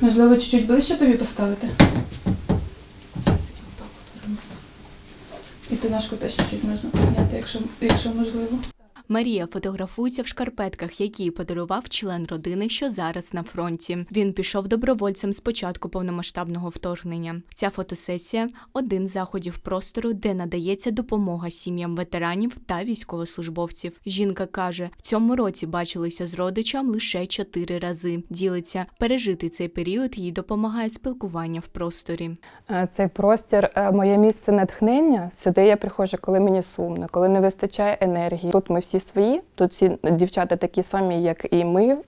Можливо, чуть-чуть ближче тобі поставити? І ти ножку теж чуть-чуть можна підняти, якщо, якщо можливо. Марія фотографується в шкарпетках, які подарував член родини, що зараз на фронті. Він пішов добровольцем з початку повномасштабного вторгнення. Ця фотосесія один з заходів простору, де надається допомога сім'ям ветеранів та військовослужбовців. Жінка каже, в цьому році бачилися з родичем лише чотири рази. Ділиться пережити цей період їй допомагає спілкування в просторі. Е, Цей простір е, моє місце натхнення. Сюди я приходжу, коли мені сумно, коли не вистачає енергії. Тут ми всі свої, тут всі дівчата такі самі, як і ми.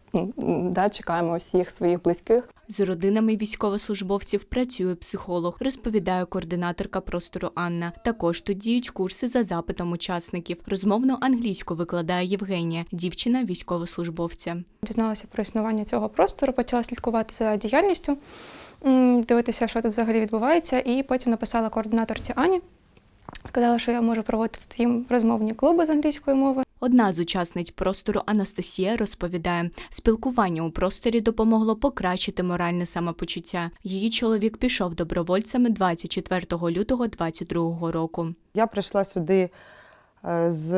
Да, чекаємо всіх своїх близьких. З родинами військовослужбовців працює психолог, розповідає координаторка простору Анна. Також тут діють курси за запитом учасників. Розмовну англійську викладає Євгенія, дівчина військовослужбовця. Дізналася про існування цього простору, почала слідкувати за діяльністю, дивитися, що тут взагалі відбувається, і потім написала координаторці Ані. Сказала, що я можу проводити їм розмовні клуби з англійської мови. Одна з учасниць простору Анастасія розповідає, спілкування у просторі допомогло покращити моральне самопочуття. Її чоловік пішов добровольцями 24 лютого 2022 року. Я прийшла сюди е, з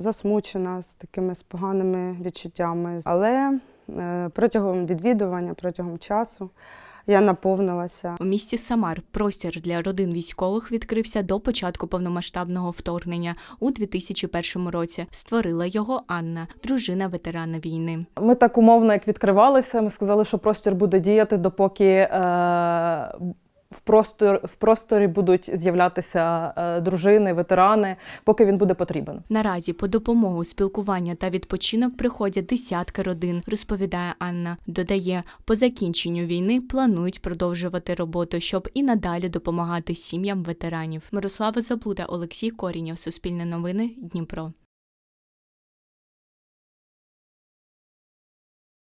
засмучена, з такими з поганими відчуттями. Але е, протягом відвідування, протягом часу я наповнилася. У місті Самар простір для родин військових відкрився до початку повномасштабного вторгнення у 2001 році. Створила його Анна, дружина ветерана війни. Ми так умовно, як відкривалися, ми сказали, що простір буде діяти, допоки е, в, простор, в просторі будуть з'являтися е, дружини, ветерани, поки він буде потрібен. Наразі по допомогу спілкування та відпочинок приходять десятки родин, розповідає Анна. Додає, по закінченню війни планують продовжувати роботу, щоб і надалі допомагати сім'ям ветеранів. Мирослава Заблуда, Олексій Корінєв, Суспільне новини, Дніпро.